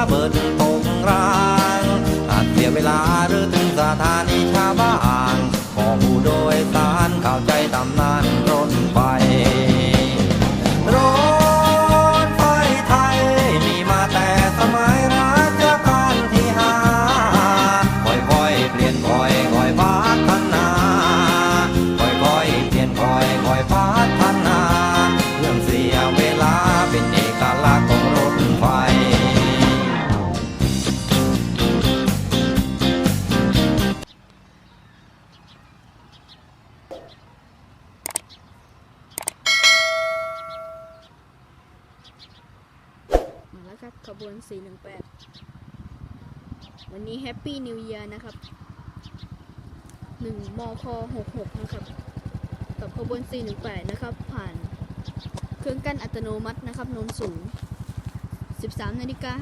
ร ขบวน 418 วันนี้แฮปปี้นิว e ย r นะครับ 1มค66 นะครับ กับขบวน 418 นะครับ ผ่านเครื่องกั้นอัตโนมัตินะครับนนสูง 13นาฬิกา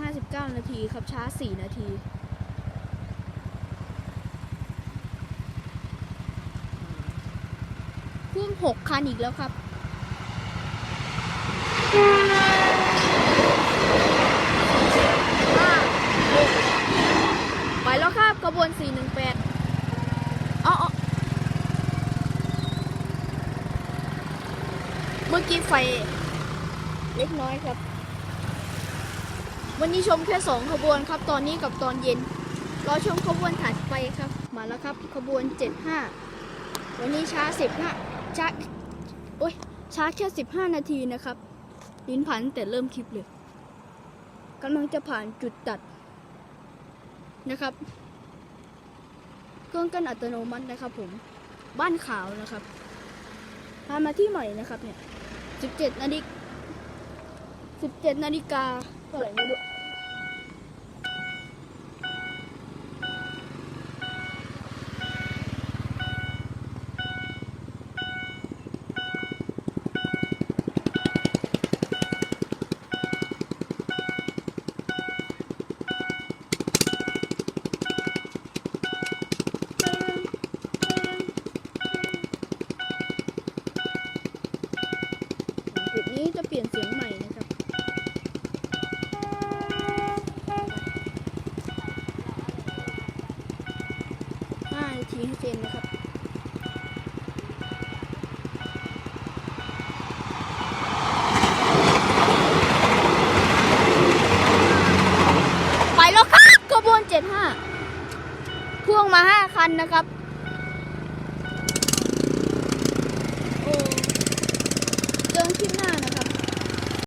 59 นาทีครับ ช้า 4 นาทีพ่วง6คันอีกแล้วครับ ห้าหกไปแล้วครั บกระบวน 418อ๋ออเมื่อกี้ไฟเล็กน้อยครับ วันนี้ชมแค่สองขบวนครับ ตอนนี้กับตอนเย็น รอชมขบวนถัดไปครับ มาแล้วครับ ขบวน 75 วันนี้ช้า15ช้าโอ้ยช้าแค่ 15 นาทีนะครับ ลิ้นพันแต่เริ่มคลิปเลยกำลังจะผ่านจุดตัดนะครับ เครื่องกั้นอัตโนมัตินะครับ ผมบ้านขาวนะครับพามาที่ใหม่นะครับเนี่ย17นาฬิก17นาฬิกาเท่าไหร่ไม่รู้ นี้จะเปลี่ยนเสียงใหม่นะครับ ห้านาทีให้เซนนะครับไปแล้วครับขบวน75พ่วงมา5คันนะครับ